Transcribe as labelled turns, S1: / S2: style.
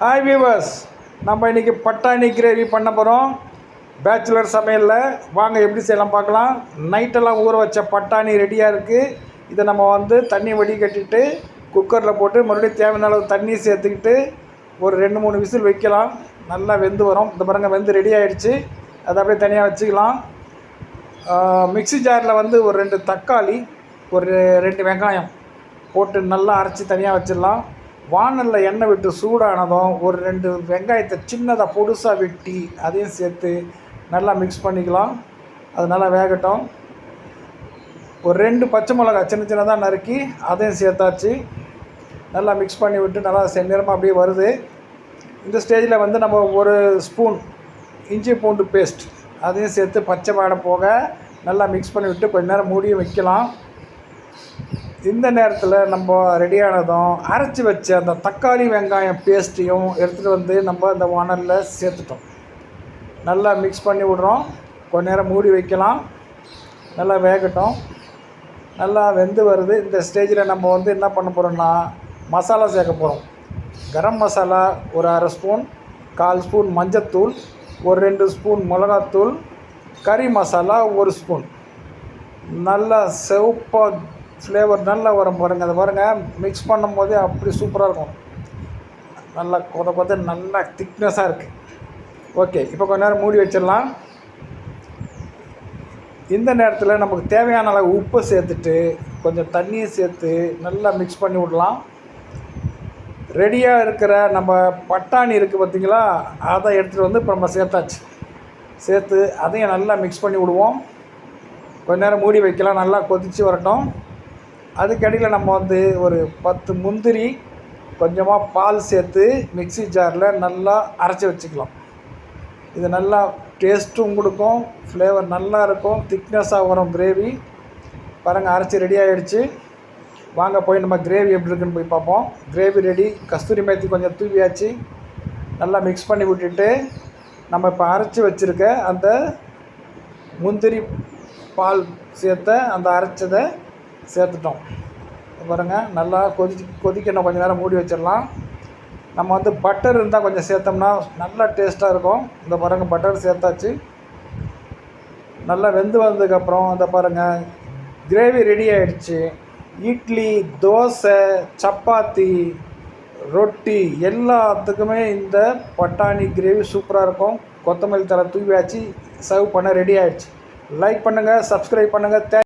S1: Hi viewers நம்ம இன்றைக்கி பட்டாணி கிரேவி பண்ண போகிறோம் பேச்சுலர் சமையலில். வாங்க எப்படி செய்யலாம் பார்க்கலாம். நைட்டெல்லாம் ஊற வச்ச பட்டாணி ரெடியாக இருக்குது இதை நம்ம வந்து தண்ணி வடிகட்டிட்டு குக்கரில் போட்டு மறுபடியும் தேவையான அளவு தண்ணி சேர்த்துக்கிட்டு ஒரு ரெண்டு மூணு விசில் வைக்கலாம். நல்லா வெந்து வரும். இந்த பாருங்கள் வெந்து ரெடி ஆகிடுச்சு அதை அப்படியே தனியாக வச்சுக்கலாம். மிக்ஸி ஜாரில் வந்து ஒரு ரெண்டு தக்காளி ஒரு ரெண்டு வெங்காயம் போட்டு நல்லா அரைச்சி தனியாக வச்சிடலாம். வானலில் எண்ணெய் விட்டு சூடானதும் ஒரு ரெண்டு வெங்காயத்தை சின்னதாக பொடுசாக வெட்டி அதையும் சேர்த்து நல்லா மிக்ஸ் பண்ணிக்கலாம். அது நல்லா வேகட்டும். ஒரு ரெண்டு பச்சை மிளகா சின்ன சின்னதாக நறுக்கி அதையும் சேர்த்தாச்சு. நல்லா மிக்ஸ் பண்ணி விட்டு நல்லா செந்நிறமாக அப்படியே வருது. இந்த ஸ்டேஜில் வந்து நம்ம ஒரு ஸ்பூன் இஞ்சி பூண்டு பேஸ்ட் அதையும் சேர்த்து பச்சை வாடை போக நல்லா மிக்ஸ் பண்ணி விட்டு கொஞ்ச நேரம் மூடியும் வைக்கலாம். இந்த நேரத்தில் நம்ம ரெடியானதும் அரைச்சி வச்ச அந்த தக்காளி வெங்காயம் பேஸ்ட்டையும் எடுத்துகிட்டு வந்து நம்ம அந்த வானலில் சேர்த்துட்டோம். நல்லா மிக்ஸ் பண்ணி விடுறோம். கொஞ்ச நேரம் மூடி வைக்கலாம். நல்லா வேகட்டும். நல்லா வெந்து வருது. இந்த ஸ்டேஜில் நம்ம வந்து என்ன பண்ண போகிறோம்னா மசாலா சேர்க்க போகிறோம் கரம் மசாலா ஒரு அரை ஸ்பூன் கால் ஸ்பூன் மஞ்சத்தூள் ஒரு ரெண்டு ஸ்பூன் மிளகாத்தூள் கறி மசாலா ஒரு ஸ்பூன் நல்லா செவப்பாக ஃப்ளேவர் நல்லா வரும் பாருங்கள் அதை பாருங்கள் மிக்ஸ் பண்ணும்போதே அப்படி சூப்பராக இருக்கும். நல்லா கொத கொத நல்லா திக்னஸாக இருக்குது ஓகே இப்போ கொஞ்ச நேரம் மூடி வச்சிடலாம். இந்த நேரத்தில் நமக்கு தேவையான அளவு உப்பு சேர்த்துட்டு கொஞ்சம் தண்ணியை சேர்த்து நல்லா மிக்ஸ் பண்ணி விடலாம். ரெடியாக இருக்கிற நம்ம பட்டாணி இருக்குது பார்த்தீங்களா அதை எடுத்துகிட்டு வந்து இப்போ நம்ம சேர்த்தாச்சு. சேர்த்து அதையும் நல்லா மிக்ஸ் பண்ணி விடுவோம். கொஞ்ச நேரம் மூடி வைக்கலாம். நல்லா கொதித்து வரட்டும். அதுக்கடியில் நம்ம வந்து ஒரு பத்து முந்திரி கொஞ்சமாக பால் சேர்த்து மிக்ஸி ஜாரில் நல்லா அரைச்சி வச்சுக்கலாம். இது நல்லா டேஸ்ட்டும் கொடுக்கும் ஃப்ளேவர் நல்லா இருக்கும் திக்னஸாக வரும் கிரேவி. பாருங்கள் அரைச்சி ரெடி ஆகிடுச்சு வாங்க போய் நம்ம கிரேவி எப்படி இருக்குன்னு போய் பார்ப்போம். கிரேவி ரெடி கஸ்தூரி மேத்தி கொஞ்சம் தூவியாச்சு. நல்லா மிக்ஸ் பண்ணி விட்டுட்டு நம்ம இப்போ அரைச்சி வச்சுருக்க அந்த முந்திரி பால் சேர்த்த அந்த அரைச்சதை சேர்த்துட்டோம். பாருங்கள் நல்லா கொதிச்சு கொதிக்கணும் கொஞ்சம் நேரம் மூடி வச்சிடலாம். நம்ம வந்து பட்டர் இருந்தால் கொஞ்சம் சேர்த்தோம்னா நல்லா டேஸ்ட்டாக இருக்கும். இந்த பாருங்கள் பட்டர் சேர்த்தாச்சு. நல்லா வெந்து வந்ததுக்கப்புறம் இந்த பாருங்கள் கிரேவி ரெடி ஆகிடுச்சு இட்லி தோசை சப்பாத்தி ரொட்டி எல்லாத்துக்குமே இந்த பட்டாணி கிரேவி சூப்பராக இருக்கும். கொத்தமல்லி தலை தூவியாச்சு சர்வ் பண்ண ரெடி ஆகிடுச்சு லைக் பண்ணுங்கள் சப்ஸ்கிரைப் பண்ணுங்கள் தேங்க்